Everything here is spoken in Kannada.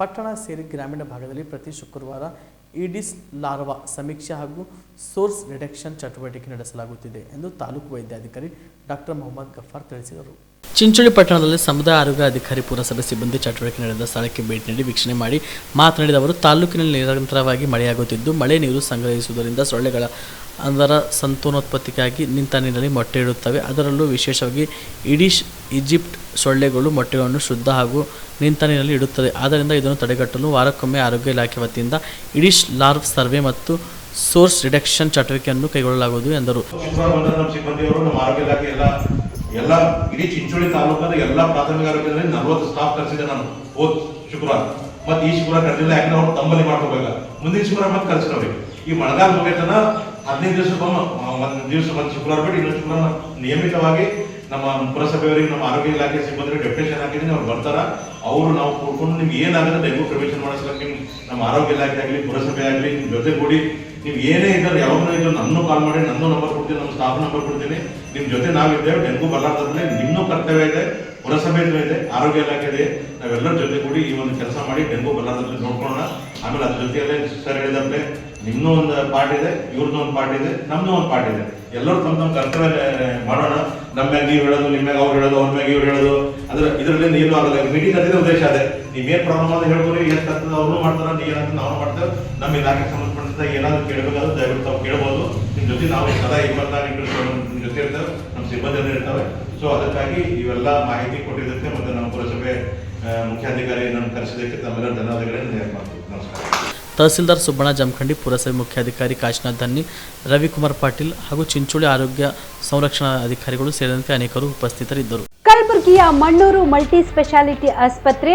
ಪಟ್ಟಣ ಸೇರಿ ಗ್ರಾಮೀಣ ಭಾಗದಲ್ಲಿ ಪ್ರತಿ ಶುಕ್ರವಾರ ಇಡಿಸ್ ಲಾರ್ವಾ ಸಮೀಕ್ಷೆ ಹಾಗೂ ಸೋರ್ಸ್ ರಿಡಕ್ಷನ್ ಚಟುವಟಿಕೆ ನಡೆಸಲಾಗುತ್ತಿದೆ ಎಂದು ತಾಲೂಕು ವೈದ್ಯಾಧಿಕಾರಿ ಡಾಕ್ಟರ್ ಮೊಹಮ್ಮದ್ ಗಫಾರ್ ತಿಳಿಸಿದರು. ಚಿಂಚೋಳಿ ಪಟ್ಟಣದಲ್ಲಿ ಸಮುದಾಯ ಆರೋಗ್ಯ ಅಧಿಕಾರಿ ಪುರಸಭೆ ಸಿಬ್ಬಂದಿ ಚಟುವಟಿಕೆ ನಡೆದ ಸ್ಥಳಕ್ಕೆ ಭೇಟಿ ನೀಡಿ ವೀಕ್ಷಣೆ ಮಾಡಿ ಮಾತನಾಡಿದ ಅವರು, ತಾಲೂಕಿನಲ್ಲಿ ನಿರಂತರವಾಗಿ ಮಳೆಯಾಗುತ್ತಿದ್ದು, ಮಳೆ ನೀರು ಸಂಗ್ರಹಿಸುವುದರಿಂದ ಸೊಳ್ಳೆಗಳ ಅದರ ಸಂತಾನೋತ್ಪತ್ತಿಗಾಗಿ ನಿಂತ ನೀರಿನಲ್ಲಿ ಮೊಟ್ಟೆ ಇಡುತ್ತವೆ. ಅದರಲ್ಲೂ ವಿಶೇಷವಾಗಿ ಇಡಿಶ್ ಈಜಿಪ್ಟ್ ಸೊಳ್ಳೆಗಳು ಮೊಟ್ಟೆಗಳನ್ನು ಶುದ್ಧ ಹಾಗೂ ನಿಂತ ಇಡುತ್ತದೆ ಆದ್ದರಿಂದ ಇದನ್ನು ತಡೆಗಟ್ಟಲು ವಾರಕ್ಕೊಮ್ಮೆ ಆರೋಗ್ಯ ಇಲಾಖೆ ವತಿಯಿಂದ ಇಡೀಶ್ ಲಾರ್ವ್ ಸರ್ವೆ ಮತ್ತು ಸೋರ್ಸ್ ರಿಡಕ್ಷನ್ ಚಟುವಟಿಕೆಯನ್ನು ಕೈಗೊಳ್ಳಲಾಗುವುದು ಎಂದರು. ಎಲ್ಲ ಇಡೀ ಚಿಂಚೋಳಿ ತಾಲೂಕಾದ ಎಲ್ಲ ಪ್ರಾಥಮಿಕ ಆರೋಗ್ಯದಲ್ಲಿ ನಲವತ್ತು ಸ್ಟಾಫ್ ಕರೆಸಿದೆ ನಾನು ಹೋದ ಶುಕ್ರವಾರ. ಮತ್ತೆ ಈ ಶುಕ್ರವಾರ ಕರೆದಿಲ್ಲ, ಯಾಕಂದ್ರೆ ಅವ್ರು ತಮ್ಮಲ್ಲಿ ಮಾಡ್ಕೋಬೇಕ. ಮುಂದಿನ ಶುಕ್ರವಾರ ಮತ್ತೆ ಕರ್ಸಿರೋಬೇಕು ಈ ಮಳೆಗಾಲ ಮುಗಿತನ ಹದಿನೈದು ದಿವಸಕ್ಕೊಮ್ಮೆ ಒಂದು ದಿವಸ ಒಂದು ಶುಕ್ರವಾರ ಬಿಟ್ಟು ಇನ್ನೊಂದು ಶುಕ್ರವಾರ ನಿಯಮಿತವಾಗಿ ನಮ್ಮ ಪುರಸಭೆಯವರಿಗೆ, ನಮ್ಮ ಆರೋಗ್ಯ ಇಲಾಖೆ ಸಿಬ್ಬಂದಿ ಡೆಪ್ಯುಟೇಷನ್ ಹಾಕಿದ್ದೀನಿ ಅವ್ರು ಬರ್ತಾರ, ಅವರು ನಾವು ಕೂಡ್ಕೊಂಡು ನಿಮ್ಗೆ ಏನಾಗುತ್ತೆ ಡೆಂಗು ಪ್ರಿವೆನ್ಷನ್ ಮಾಡಿಸ್ಲಿಕ್ಕೆ ನಿಮ್ ನಮ್ಮ ಆರೋಗ್ಯ ಇಲಾಖೆ ಆಗಲಿ, ಪುರಸಭೆ ಆಗಲಿ ನಿಮ್ಮ ಜೊತೆ ಕೂಡಿ ನೀವು ಏನೇ ಇದ್ದಾರೆ ಯಾವಾಗಲೂ ಇದ್ರು ನನ್ನೂ ಕಾಲ್ ಮಾಡಿ, ನನ್ನ ನಂಬರ್ ಕೊಡ್ತೀನಿ ನಮ್ಮ ಸ್ಟಾಫ್ ನಂಬರ್ ಕೊಡ್ತೀನಿ. ನಿಮ್ಮ ಜೊತೆ ನಾವಿದ್ದೇವೆ ಡೆಂಗು ಬರಲಾರ್ದ್ರೆ ನಿಮ್ಮೂ ಕರ್ತವ್ಯ ಇದೆ ಪುರಸಭೆ ಇದೆ, ಆರೋಗ್ಯ ಇಲಾಖೆ ಇದೆ. ನಾವೆಲ್ಲರ ಜೊತೆ ಕೂಡಿ ಈ ಒಂದು ಕೆಲಸ ಮಾಡಿ ಡೆಂಗು ಬರಲಾರ್ದ್ರೆ ನೋಡ್ಕೊಳ್ಳೋಣ. ಆಮೇಲೆ ಅದ್ರ ಜೊತೆಯಲ್ಲೇ ಸರ್ ಹೇಳಿದಂತೆ ನಿಮ್ಮೂ ಒಂದು ಪಾರ್ಟ್ ಇದೆ, ಇವ್ರದ್ದು ಒಂದು ಪಾರ್ಟ್ ಇದೆ, ನಮ್ದು ಒಂದು ಪಾರ್ಟ್ ಇದೆ. ಎಲ್ಲರೂ ತಮ್ಮ ತಮ್ಮ ಕರ್ತವ್ಯ ಮಾಡೋಣ. ನಮ್ಮ ಮ್ಯಾಗ ನೀವು ಹೇಳೋದು ನಿಮ್ಮ ಮ್ಯಾಗ ಅವ್ರು ಹೇಳೋದು, ಅವ್ರ ಮ್ಯಾಗ ಇವ್ರು ಹೇಳೋದು. ಅದ್ರ, ಇದರಲ್ಲಿ ಏನು ಆಗಲ್ಲ ಮೀಟಿಂಗ್ ಅದೇ ಉದ್ದೇಶ ಅದೇ. ನೀವ್ ಏನ್ ಪ್ರಾಬ್ಲಮ್ ಅಂತ ಹೇಳ್ಬೋದು ಏನ್ ಕರ್ತದ ಅವ್ರು ಮಾಡ್ತಾರ ನೀ ಏನಂತ ನಾವು ಮಾಡ್ತೇವೆ. ನಮ್ಮ ಇಲಾಖೆ ಸಂಬಂಧಪಟ್ಟಂತ ಏನಾದ್ರು ಕೇಳಬೇಕಾದ್ರೆ ದಯವಿಟ್ಟು ತಾವು ಕೇಳ್ಬೋದು. ನಿಮ್ ಜೊತೆ ನಾವು ಸದಾ ಇಪ್ಪತ್ನಾಲ್ಕು ನಿಮ್ ಜೊತೆ ಇರ್ತೇವೆ ನಮ್ಮ ಸಿಬ್ಬಂದಿ ಇರ್ತಾರೆ. ಸೊ ಅದಕ್ಕಾಗಿ ಇವೆಲ್ಲ ಮಾಹಿತಿ ಕೊಟ್ಟಿದ್ದಕ್ಕೆ ಮತ್ತೆ ನಮ್ಮ ಪುರಸಭೆ ಮುಖ್ಯಾಧಿಕಾರಿ ನನ್ನ ಕರೆಸಿದ್ದಕ್ಕೆ ತಮ್ಮೆಲ್ಲ ಧನ್ಯವಾದಗಳನ್ನು ನೇರ ಮಾಡ್ತೀವಿ ನಮಸ್ಕಾರ. ತಹಸೀಲ್ದಾರ್ ಸುಬ್ಬಣ್ಣ ಜಮಖಂಡಿ ಪುರಸಭೆ ಮುಖ್ಯಾಧಿಕಾರಿ ಕಾಶಿನಾಥ್ ಧನ್ನಿ ರವಿಕುಮಾರ್ ಪಾಟೀಲ್ ಹಾಗೂ ಚಿಂಚೋಳಿ ಆರೋಗ್ಯ ಸಂರಕ್ಷಣಾ ಅಧಿಕಾರಿಗಳು ಸೇರಿದಂತೆ ಅನೇಕರು ಉಪಸ್ಥಿತರಿದ್ದರು. ಕಲಬುರಗಿಯ ಮಣ್ಣೂರು ಮಲ್ಟಿ ಸ್ಪೆಷಾಲಿಟಿ ಆಸ್ಪತ್ರೆ